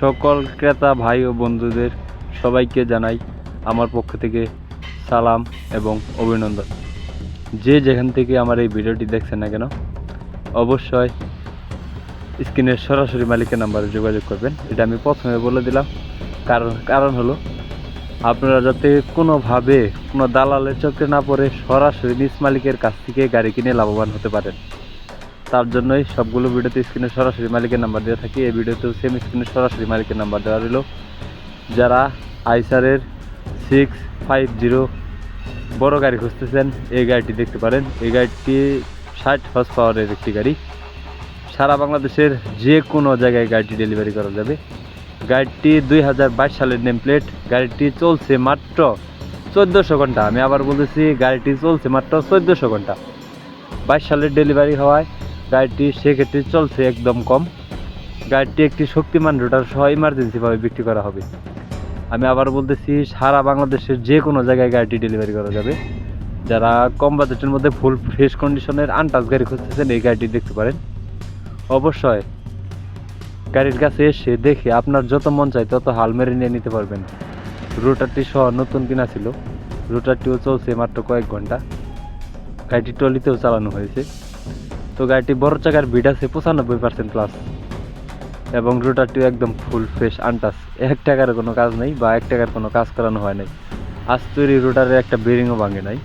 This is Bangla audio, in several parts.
সকল ক্রেতা ভাই ও বন্ধুদের সবাইকে জানাই আমার পক্ষ থেকে সালাম এবং অভিনন্দন। যে যেখান থেকে আমার এই ভিডিওটি দেখছেন না কেন, অবশ্যই স্ক্রিনের সরাসরি মালিকের নাম্বারে যোগাযোগ করবেন। এটা আমি প্রথমে বলে দিলাম। কারণ কারণ হলো, আপনারা যাতে কোনোভাবে কোনো দালালের চক্রে না পড়ে সরাসরি নিজ মালিকের কাছ থেকে গাড়ি কিনে লাভবান হতে পারেন। তার জন্যই সবগুলো ভিডিওতে স্ক্রিনে সরাসরি মালিকের নাম্বার দেওয়া থাকে। এই ভিডিওতেও সেম স্ক্রিনে সরাসরি মালিকের নাম্বার দেওয়া রইল। যারা আইসারের সিক্স ফাইভ জিরো বড় গাড়ি খুঁজতেছেন, এই গাড়িটি দেখতে পারেন। এই গাড়িটি ষাট হর্স পাওয়ারের একটি গাড়ি। সারা বাংলাদেশের যে কোনো জায়গায় গাড়িটি ডেলিভারি করা যাবে। গাড়িটি দুই হাজার বাইশ সালের নেম প্লেট গাড়িটি চলছে মাত্র চোদ্দোশো ঘণ্টা। আমি আবার বলতেছি, গাড়িটি চলছে মাত্র চোদ্দোশো ঘণ্টা। বাইশ সালের ডেলিভারি হওয়ায় গাড়িটি সেক্ষেত্রে চলছে একদম কম। গাড়িটি একটি শক্তিমান রোটার সহ ইমার্জেন্সিভাবে বিক্রি করা হবে। আমি আবার বলতেছি, সারা বাংলাদেশের যে কোনো জায়গায় গাড়িটি ডেলিভারি করা যাবে। যারা কম বাজেটের মধ্যে ফুল ফ্রেশ কন্ডিশনের আনটাচ গাড়ি খুঁজতেছেন, এই গাড়িটি দেখতে পারেন। অবশ্যই গাড়ির কাছে এসে দেখে আপনার যত মন চায় তত হাল মেরে নিয়ে নিতে পারবেন। রোটারটি সহ নতুন কিনা ছিল, রোটারটিও চলছে মাত্র কয়েক ঘণ্টা। গাড়িটি ট্রলিতেও চালানো হয়েছে। তো গাড়িটি বড় চাকার ভিড আছে, পঁচানব্বই পার্সেন্ট প্লাস এবং রোটারটিও একদম ফুল ফ্রেশ আনটাস এক টাকার কোনো কাজ নেই বা এক টাকার কোনো কাজ করানো হয় নাই। আজ তৈরি রোটারের একটা বেরিংও ভাঙে নাই।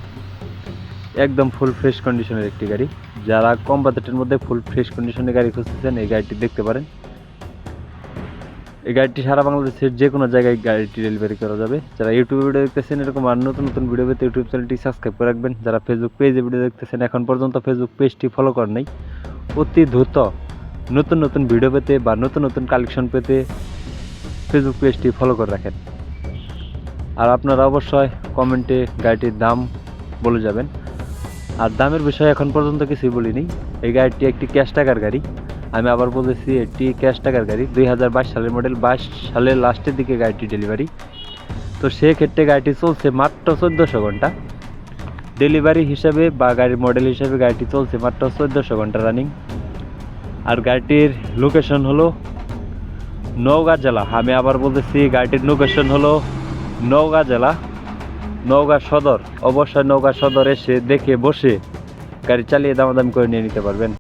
একদম ফুল ফ্রেশ কন্ডিশনের একটি গাড়ি। যারা কম বাজেটের মধ্যে ফুল ফ্রেশ কন্ডিশনের গাড়ি খুঁজতেছেন, এই গাড়িটি দেখতে পারেন। এই গাড়িটি সারা বাংলাদেশের যে কোনো জায়গায় গাড়িটি ডেলিভারি করা যাবে। যারা ইউটিউবে ভিডিও দেখতেছেন, এরকম আর নতুন নতুন ভিডিও পেতে ইউটিউব চ্যানেলটি সাবস্ক্রাইব করে রাখবেন। যারা ফেসবুক পেজে ভিডিও দেখতেছেন, এখন পর্যন্ত ফেসবুক পেজটি ফলো করেন নাই, অতি দ্রুত নতুন নতুন ভিডিও পেতে বা নতুন নতুন কালেকশন পেতে ফেসবুক পেজটি ফলো করে রাখেন। আর আপনারা অবশ্যই কমেন্টে গাড়িটির দাম বলে যাবেন। আর দামের বিষয়ে এখন পর্যন্ত কিছুই বলিনি। এই গাড়িটি একটি ক্যাশ টাকার গাড়ি। আমি আবার বলেছি এটি ক্যাশ টাকার গাড়ি, দুই হাজার বাইশ সালের মডেল বাইশ সালের লাস্টের দিকে গাড়িটি ডেলিভারি তো সেক্ষেত্রে গাড়িটি চলছে মাত্র চোদ্দোশো ঘণ্টা। ডেলিভারি হিসাবে বা গাড়ির মডেল হিসাবে গাড়িটি চলছে মাত্র চোদ্দোশো ঘণ্টা রানিং আর গাড়িটির লোকেশন হলো নওগাঁ জেলা। আমি আবার বলতেছি, গাড়িটির লোকেশন হলো নওগাঁ জেলা, নওগাঁ সদর। অবশ্যই নওগাঁ সদর এসে দেখে বসে গাড়ি চালিয়ে দামাদামি করে নিয়ে নিতে পারবেন।